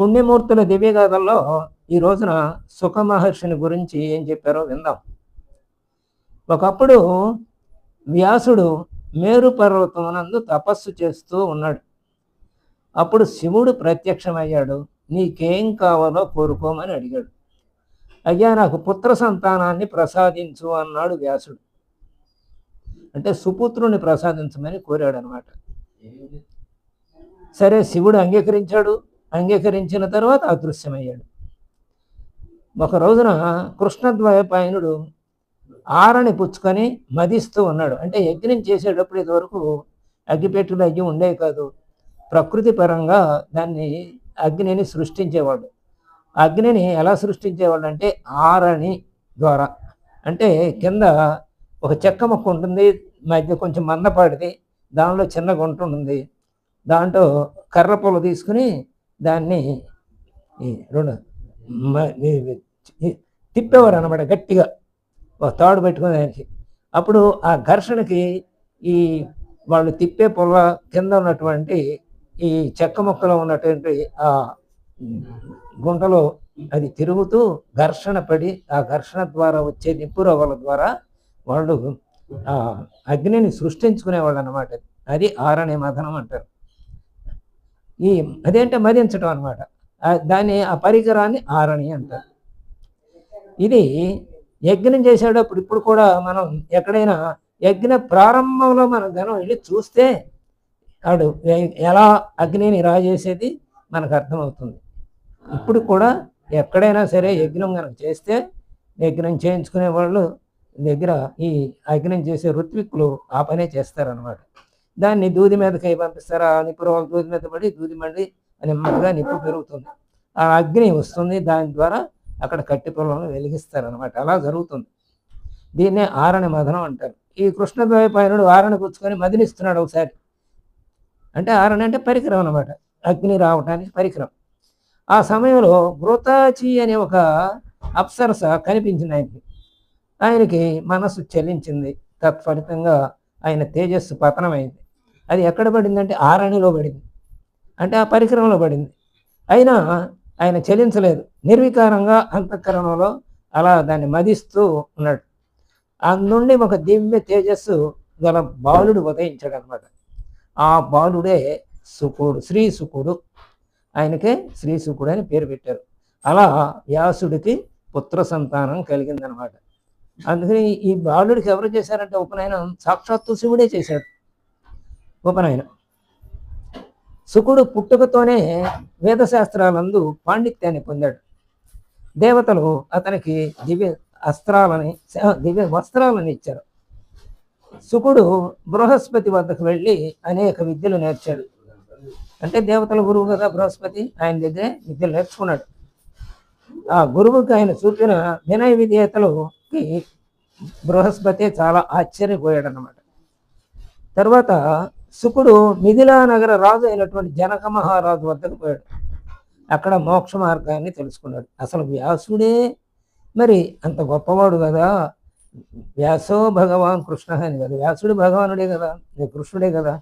పుణ్యమూర్తుల దివ్యగాథల్లో ఈ రోజున సుఖ మహర్షిని గురించి ఏం చెప్పారో విందాం. ఒకప్పుడు వ్యాసుడు మేరు పర్వతమునందు తపస్సు చేస్తూ ఉన్నాడు. అప్పుడు శివుడు ప్రత్యక్షమయ్యాడు. నీకేం కావాలో కోరుకోమని అడిగాడు. అయ్యా నాకు పుత్ర సంతానాన్ని ప్రసాదించు అన్నాడు వ్యాసుడు. అంటే సుపుత్రుని ప్రసాదించమని కోరాడు అనమాట సరే శివుడు అంగీకరించాడు. అంగీకరించిన తర్వాత అదృశ్యమయ్యాడు. ఒక రోజున కృష్ణద్వైపాయనుడు ఆరని పుచ్చుకొని మదిస్తూ ఉన్నాడు. అంటే యజ్ఞం చేసేటప్పుడు ఇదివరకు అగ్గిపెట్టులు అగ్గి ఉండేవి కాదు. ప్రకృతి పరంగా దాన్ని అగ్నిని సృష్టించేవాడు. అగ్నిని ఎలా సృష్టించేవాడు అంటే ఆరణి ద్వారా. అంటే కింద ఒక చెక్క మొక్క ఉంటుంది మధ్య కొంచెం మందపాడిది దానిలో చిన్న గుంట ఉంటుంది. దాంట్లో కర్ర పొల తీసుకుని దాన్ని ఈ రెండు తిప్పేవారు అనమాట గట్టిగా. ఒక తాడు పెట్టుకునే దానికి. అప్పుడు ఆ ఘర్షణకి ఈ వాళ్ళు తిప్పే పొల కింద ఉన్నటువంటి ఈ చెక్క మొక్కలో ఉన్నటువంటి ఆ గుంటలో అది తిరుగుతూ ఘర్షణ పడి ఆ ఘర్షణ ద్వారా వచ్చే నిప్పు రవ్వల ద్వారా వాళ్ళు ఆ అగ్నిని సృష్టించుకునేవాళ్ళు అనమాట అది ఆరణి మథనం అంటారు. ఈ అదేంటే మదించడం అనమాట దాన్ని ఆ పరికరాన్ని ఆరణి అంటారు. ఇది యజ్ఞం చేసేటప్పుడు ఇప్పుడు కూడా మనం ఎక్కడైనా యజ్ఞ ప్రారంభంలో మనం గనం వెళ్ళి చూస్తే ఆడు ఎలా అగ్నిని రాజేసేది మనకు అర్థమవుతుంది. ఇప్పుడు కూడా ఎక్కడైనా సరే యజ్ఞం కనుక చేస్తే యజ్ఞం చేయించుకునే వాళ్ళు దగ్గర ఈ యజ్ఞం చేసే ఋత్విక్కులు ఆ పనే చేస్తారనమాట దాన్ని దూది మీదకి పంపిస్తారు? ఆ నిప్పు రవ్వలు దూది మీద పడి దూది మండి నెమ్మదిగా నిప్పు పెరుగుతుంది. ఆ అగ్ని వస్తుంది. దాని ద్వారా అక్కడ కట్టి పొలంలో వెలిగిస్తారనమాట అలా జరుగుతుంది. దీన్నే ఆరణి మదనం అంటారు. ఈ కృష్ణద్వైపాయనుడు ఆరణి కూర్చుకొని మదినిస్తున్నాడు ఒకసారి. అంటే ఆరణి అంటే పరికరం అనమాట అగ్ని రావటానికి పరికరం. ఆ సమయంలో బృతాచి అనే ఒక అప్సరస కనిపించింది ఆయనకి. ఆయనకి మనసు చెల్లించింది. తత్ఫలితంగా ఆయన తేజస్సు పతనమైంది. అది ఎక్కడ పడిందంటే ఆరణిలో పడింది. అంటే ఆ పరికరంలో పడింది. అయినా ఆయన చలించలేదు. నిర్వికారంగా అంతఃకరణలో అలా దాన్ని మదిస్తూ ఉన్నాడు. అందుండి ఒక దివ్య తేజస్సు గల బాలుడు ఉదయించాడు అనమాట ఆ బాలుడే సుకుడు శ్రీ సుకుడు. ఆయనకే శ్రీ సుకుడు అని పేరు పెట్టారు. అలా వ్యాసుడికి పుత్ర సంతానం కలిగిందనమాట అందుకని ఈ బాలుడికి ఎవరు చేశారంటే ఉపనయనం? సాక్షాత్తు శివుడే చేశాడు. ఉపనయనం శుకుడు పుట్టుకతోనే వేదశాస్త్రాలందు పాండిత్యాన్ని పొందాడు. దేవతలు అతనికి దివ్య అస్త్రాలని దివ్య వస్త్రాలను ఇచ్చారు. శుకుడు బృహస్పతి వద్దకు వెళ్ళి అనేక విద్యలు నేర్చాడు. అంటే దేవతల గురువు కదా బృహస్పతి ఆయన దగ్గరే విద్యలు నేర్చుకున్నాడు. ఆ గురువుకి ఆయన చూపిన వినయ విధేయతలకి బృహస్పతి చాలా ఆశ్చర్యపోయాడు అన్నమాట తర్వాత శుకుడు మిథిలా నగర రాజు అయినటువంటి జనక మహారాజు వద్దకు పోయాడు. అక్కడ మోక్ష మార్గాన్ని తెలుసుకున్నాడు. అసలు వ్యాసుడే మరి అంత గొప్పవాడు కదా. వ్యాసో భగవాన్ కృష్ణ అని కదా. వ్యాసుడు భగవానుడే కదా. కృష్ణుడే కదా.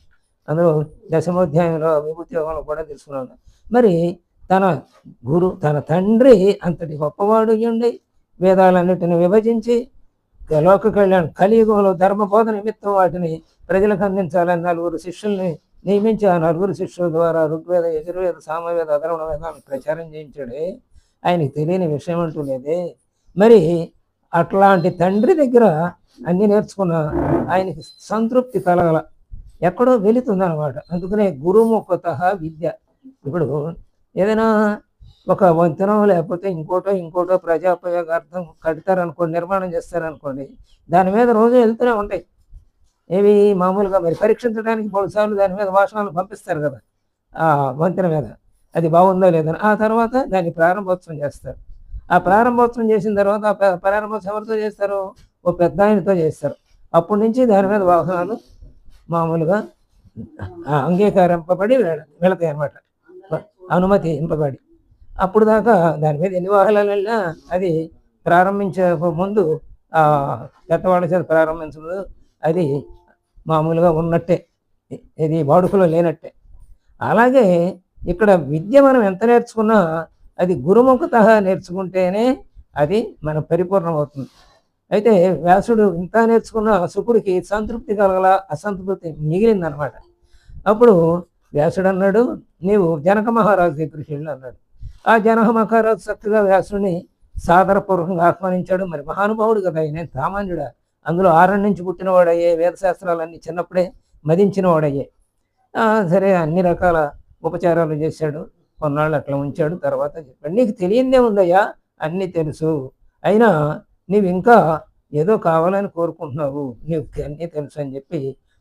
అందులో దశమోధ్యాయంలో విభూతి యోగంలో కూడా తెలుసుకున్నాడు మరి తన గురు తన తండ్రి అంతటి గొప్పవాడు ఉండి వేదాలన్నిటిని విభజించి లోక కళ్యాణ్ కలియుగంలో ధర్మబోధ నిమిత్తం వాటిని ప్రజలకు అందించాలని నలుగురు శిష్యుల్ని నియమించి ఆ నలుగురు శిష్యుల ద్వారా ఋగ్వేద యజుర్వేద సామవేద అధర్వణ వేదాన్ని ప్రచారం చేయించాడే. ఆయనకి తెలియని విషయం అంటూ లేదే. మరి అట్లాంటి తండ్రి దగ్గర అన్ని నేర్చుకున్న ఆయనకి సంతృప్తి కలగల. ఎక్కడో వెళుతుందన్నమాట. అందుకనే గురుముఖత విద్య. ఇప్పుడు ఏదైనా ఒక వంతెనం లేకపోతే ఇంకోటో ఇంకోటో ప్రజాపయోగార్థం కడతారనుకోండి నిర్మాణం చేస్తారనుకోండి దాని మీద రోజు వెళ్తూనే ఉంటాయి. ఏవి మామూలుగా మరి పరీక్షించడానికి పలుసార్లు దాని మీద భాషణాలు పంపిస్తారు కదా ఆ వంతెన మీద. అది బాగుందో లేదని ఆ తర్వాత దాన్ని ప్రారంభోత్సవం చేస్తారు. ఆ ప్రారంభోత్సవం చేసిన తర్వాత ప్రారంభోత్సవం ఎవరితో చేస్తారు? ఓ పెద్ద ఆయనతో చేస్తారు. అప్పటి నుంచి దాని మీద వాహనాలు మామూలుగా ఆ, అంగీకరింపబడి వెళతాయి అన్నమాట. అనుమతి ఇంపబడి అప్పుడు దాకా దాని మీద ఎన్ని వాహనాలు వెళ్ళినా అది ప్రారంభించే ముందు ఆ పెద్దవాళ్ళ చేత ప్రారంభించదు అది మామూలుగా ఉన్నట్టే. ఇది వాడుకలో లేనట్టే. అలాగే ఇక్కడ విద్య మనం ఎంత నేర్చుకున్నా అది గురుముఖత నేర్చుకుంటేనే అది మన పరిపూర్ణమవుతుంది. అయితే వ్యాసుడు ఇంత నేర్చుకున్న శుకుడికి సంతృప్తి కలగల అసంతృప్తి మిగిలిందనమాట. అప్పుడు వ్యాసుడు అన్నాడు నీవు జనక మహారాజు దగ్గరికి వెళ్ళు అన్నాడు. ఆ జనక మహారాజు చక్కగా వ్యాసుడిని సాదరపూర్వకంగా ఆహ్వానించాడు. మరి మహానుభావుడు కదా ఆయన సామాన్యుడా? అందులో ఆరణ్యం నుంచి పుట్టినవాడయ్యే వేదశాస్త్రాలన్నీ చిన్నప్పుడే మదించినవాడయ్యే. సరే అన్ని రకాల ఉపచారాలు చేశాడు. కొన్నాళ్ళు అట్లా ఉంచాడు. తర్వాత చెప్పాడు నీకు తెలియందే ఉందయ్యా అన్నీ తెలుసు. అయినా నీవు ఇంకా ఏదో కావాలని కోరుకుంటున్నావు. నీకు అన్నీ తెలుసు అని చెప్పి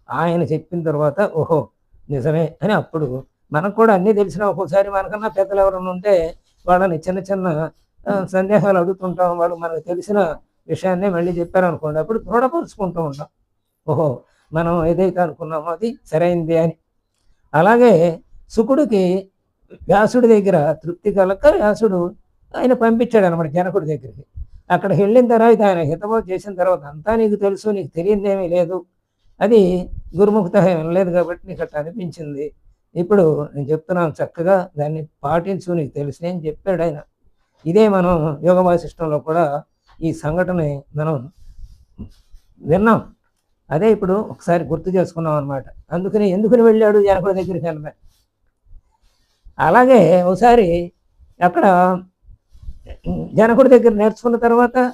ఆయన చెప్పిన తర్వాత ఓహో నిజమే అని అప్పుడు మనకు కూడా అన్నీ తెలిసిన ఒక్కోసారి మనకన్నా పెద్దలు ఎవరైనా ఉంటే వాళ్ళని చిన్న చిన్న సందేహాలు అడుగుతుంటాం. వాళ్ళు మనకు తెలిసిన విషయాన్నే మళ్ళీ చెప్పారనుకోండి అప్పుడు దృఢపరుచుకుంటూ ఉంటాం. ఓహో మనం ఏదైతే అనుకున్నామో అది సరైంది అని. అలాగే శుకుడికి వ్యాసుడి దగ్గర తృప్తి కలక వ్యాసుడు ఆయన పంపించాడు అనమాట జనకుడి దగ్గరికి. అక్కడికి వెళ్ళిన తర్వాత ఆయన హితబో చేసిన తర్వాత అంతా నీకు తెలుసు నీకు తెలియదేమీ లేదు. అది గురుముఖత వినలేదు కాబట్టి నీకు అట్లా అనిపించింది. ఇప్పుడు నేను చెప్తున్నాను చక్కగా దాన్ని పాటించు నీకు తెలుసు అని చెప్పాడు ఆయన. ఇదే మనం యోగ వాసిష్టంలో కూడా ఈ సంఘటన మనం విన్నాం. అదే ఇప్పుడు ఒకసారి గుర్తు చేసుకున్నాం అనమాట అందుకని ఎందుకని వెళ్ళాడు జనకుడి దగ్గరికి వెళ్ళిన అలాగే ఒకసారి అక్కడ జనకుడి దగ్గర నేర్చుకున్న తర్వాత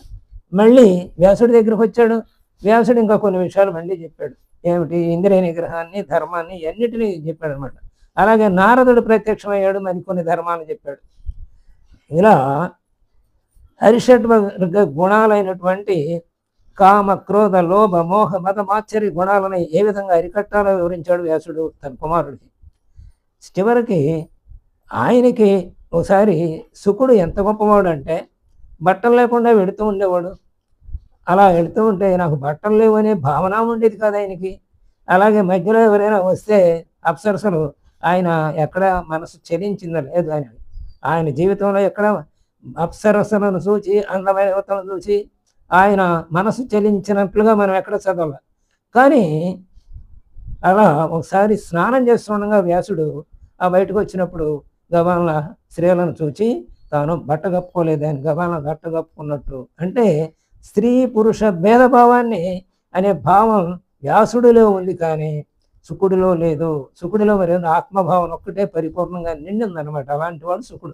మళ్ళీ వ్యాసుడి దగ్గరికి వచ్చాడు. వ్యాసుడు ఇంకా కొన్ని విషయాలు మళ్ళీ చెప్పాడు. ఏమిటి? ఇంద్రియ నిగ్రహాన్ని ధర్మాన్ని అన్నిటినీ చెప్పాడు అనమాట అలాగే నారదుడు ప్రత్యక్షమయ్యాడు మరి కొన్ని ధర్మాలు చెప్పాడు. ఇలా అరిషడ్వర్గ గుణాలైనటువంటి కామ క్రోధ లోభ మోహ మత మాత్సర్య ఏ విధంగా అరికట్టాలో వివరించాడు వ్యాసుడు తన కుమారుడికి. చివరికి ఆయనకి ఒకసారి సుకుడు ఎంత గొప్పవాడు అంటే బట్టలు లేకుండా వెళుతూ ఉండేవాడు. అలా వెళుతూ ఉంటే నాకు బట్టలు లేవు అనే భావన ఉండేది కాదు ఆయనకి. అలాగే మధ్యలో ఎవరైనా వస్తే అప్సరసలు ఆయన ఎక్కడ మనసు చెలించిందా లేదు ఆయన ఆయన జీవితంలో ఎక్కడ అప్సరసలను చూచి అందమైన యువతను చూసి ఆయన మనసు చెలించినట్లుగా మనం ఎక్కడ చదవాలి? కానీ అలా ఒకసారి స్నానం చేస్తుండగా వ్యాసుడు ఆ బయటకు వచ్చినప్పుడు గవాన్ల స్త్రీలను చూచి తాను బట్ట కప్పుకోలేదని గవాన్ల బట్ట కప్పుకున్నట్టు. అంటే స్త్రీ పురుష భేదభావాన్ని అనే భావం వ్యాసుడిలో ఉంది కానీ సుకుడిలో లేదు. సుకుడిలో మరి ఆత్మభావం ఒక్కటే పరిపూర్ణంగా నిండిందనమాట అలాంటి వాడు సుకుడు.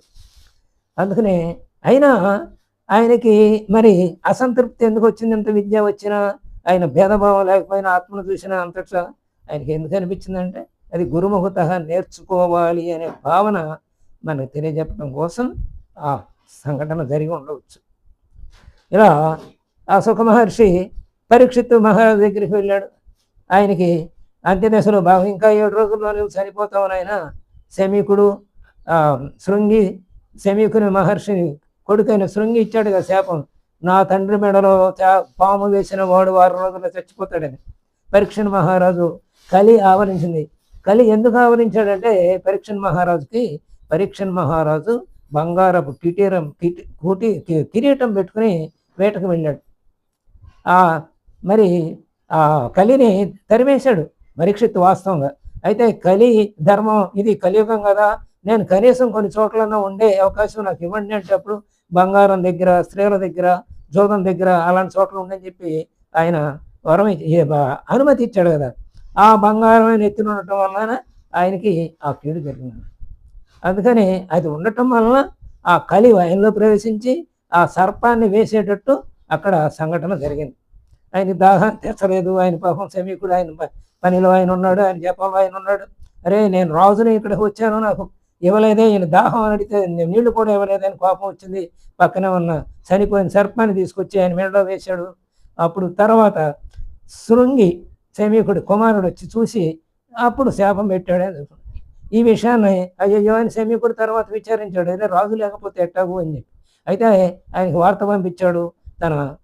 అందుకనే అయినా ఆయనకి మరి అసంతృప్తి ఎందుకు వచ్చింది? ఎంత విద్య వచ్చినా ఆయన భేదభావం లేకపోయినా ఆత్మను చూసిన అంతక్ష ఆయనకి ఎందుకు అనిపించిందంటే అది గురుముఖత నేర్చుకోవాలి అనే భావన మనకు తెలియజెప్పడం కోసం ఆ సంఘటన జరిగి ఉండవచ్చు. ఇలా ఆ సుఖ మహర్షి పరీక్షిత్తు మహారాజు దగ్గరికి వెళ్ళాడు. ఆయనకి అంత్యదశలో బాగా ఇంకా ఏడు రోజుల్లో నువ్వు చనిపోతావు నాయన. శమీకుడు శృంగి శమీకుని మహర్షిని కొడుకైన శృంగి ఇచ్చాడు కదా శాపం. నా తండ్రి మెడలో చా- పాము వేసిన వాడు వారం రోజుల్లో చచ్చిపోతాడని. పరీక్షణ మహారాజు కలి ఆవరించింది. కలి ఎందుకు ఆవరించాడంటే పరీక్షణ మహారాజుకి పరీక్షణ మహారాజు బంగారపు కిటీరం కిటి కూటి కి- కిరీటం పెట్టుకుని వేటకు వెళ్ళాడు. ఆ మరి ఆ కలిని తరిమేశాడు. పరీక్షిత్ వాస్తవంగా. అయితే కలి ధర్మం ఇది కలియుగం కదా. నేను కనీసం కొన్ని చోట్లన్నా ఉండే అవకాశం నాకు ఇవ్వండి అంటే అప్పుడు బంగారం దగ్గర స్త్రీల దగ్గర జోదం దగ్గర అలాంటి చోట్ల ఉండని చెప్పి ఆయన వరం అనుమతి ఇచ్చాడు కదా. ఆ బంగారం ఎత్తున ఉండటం వలన ఆయనకి ఆ కీడు జరిగింది. అందుకని అది ఉండటం వలన ఆ కలి ఆయనలో ప్రవేశించి ఆ సర్పాన్ని వేసేటట్టు అక్కడ సంఘటన జరిగింది. ఆయన దాహం తీర్చలేదు ఆయన పాపం సమీకుడు ఆయన పనిలో ఆయన ఉన్నాడు ఆయన జపంలో ఆయన ఉన్నాడు. అరే నేను రాజుని ఇక్కడికి వచ్చాను నాకు ఇవ్వలేదే ఈయన దాహం అని అడిగితే నీళ్ళు కూడా ఇవ్వలేదని కోపం వచ్చింది. పక్కనే ఉన్న చనిపోయిన సర్పాన్ని తీసుకొచ్చి ఆయన మెడలో వేశాడు. అప్పుడు తర్వాత శృంగి సమీకుడు కుమారుడు వచ్చి చూసి అప్పుడు శాపం పెట్టాడు అని ఈ విషయాన్ని అయ్యో అని సమీకుడు తర్వాత విచారించాడు. అదే రాజు లేకపోతే ఎట్టాగు అని చెప్పి. అయితే ఆయనకి వార్త పంపించాడు. తన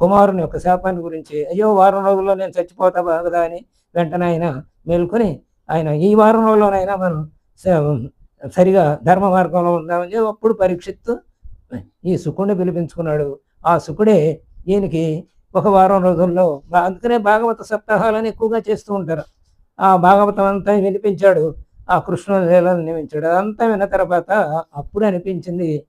కుమారుని యొక్క శాపాన్ని గురించి అయ్యో వారం రోజుల్లో నేను చచ్చిపోతా కదా అని వెంటనే ఆయన మేల్కొని ఆయన ఈ వారం రోజుల్లోనైనా మనం సరిగా ధర్మ మార్గంలో ఉందామని అప్పుడు పరీక్షిత్తు ఈ సుకుడిని పిలిపించుకున్నాడు. ఆ సుకుడే ఈయనకి ఒక వారం రోజుల్లో అందుకనే భాగవత సప్తాహాలని ఎక్కువగా చేస్తూ ఉంటారు. ఆ భాగవతం అంతా వినిపించాడు. ఆ కృష్ణుని లీలను నియమించాడు. అదంతా విన్న తర్వాత అప్పుడు అనిపించింది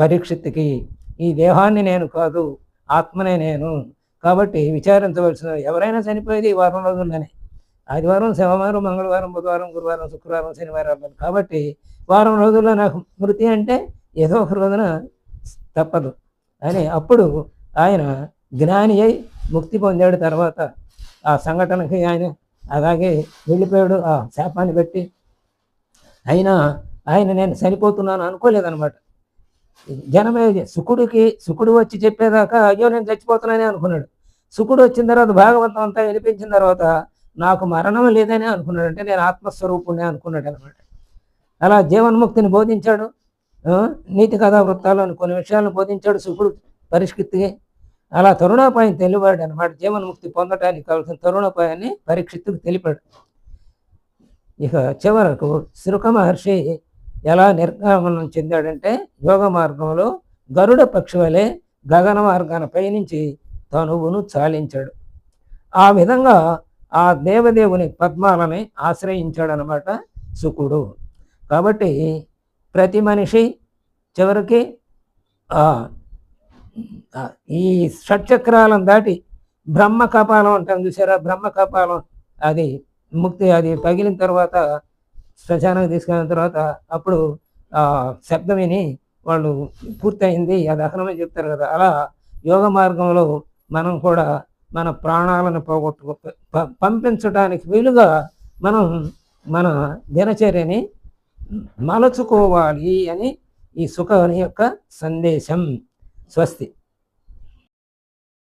పరీక్షిత్తుకి ఈ దేహాన్ని నేను కాదు ఆత్మనే నేను. కాబట్టి విచారించవలసిన ఎవరైనా చనిపోయేది ఈ వారం రోజుల్లోనే. ఆదివారం శనివారం మంగళవారం బుధవారం గురువారం శుక్రవారం శనివారం కాబట్టి వారం రోజుల్లో నాకు మృతి అంటే ఏదో ఒక రోజున తప్పదు. అని అప్పుడు ఆయన జ్ఞాని అయి ముక్తి పొందాడు తర్వాత ఆ సంఘటనకి ఆయన అలాగే వెళ్ళిపోయాడు ఆ శాపాన్ని పెట్టి. అయినా ఆయన నేను చనిపోతున్నాను అనుకోలేదనమాట జనమే సుకుడికి సుకుడు వచ్చి చెప్పేదాకా అయ్యో నేను చచ్చిపోతున్నానే అనుకున్నాడు. సుకుడు వచ్చిన తర్వాత భాగవతం అంతా వినిపించిన తర్వాత నాకు మరణం లేదని అనుకున్నాడు అంటే నేను ఆత్మస్వరూపుణ్ణి అనుకున్నాడు అనమాట. అలా జీవన్ముక్తిని బోధించాడు. నీతి కథా వృత్తాలు అని కొన్ని విషయాలను బోధించాడు సుకుడు పరిష్కృతికి. అలా తరుణోపాయం తెలివాడు అనమాట. జీవన్ముక్తి పొందటానికి కావాల్సిన తరుణోపాయాన్ని పరీక్షిత్తుకు తెలిపాడు. ఇక చివరకు శృక మహర్షి ఎలా నిర్గమనం చెందాడంటే యోగ మార్గంలో గరుడ పక్షి వలె గగన మార్గాన పయనించి తనువును చాలించాడు. ఆ విధంగా ఆ దేవదేవుని పద్మాలని ఆశ్రయించాడనమాట శుకుడు. కాబట్టి ప్రతి మనిషి చివరికి ఈ షట్చక్రాలను దాటి బ్రహ్మ కపాలం అంటాం చూసారా? బ్రహ్మ కపాలం అది ముక్తి అది పగిలిన తర్వాత శ్మశానానికి తీసుకెళ్ళిన తర్వాత అప్పుడు ఆ శబ్దం విని వాళ్ళు పూర్తయింది. అది దహనమని చెప్తారు కదా. అలా యోగ మార్గంలో మనం కూడా మన ప్రాణాలను పోగొట్టుకు పంపించడానికి వీలుగా మనం మన దినచర్యని మలచుకోవాలి అని ఈ సుఖ యొక్క సందేశం. స్వస్తి.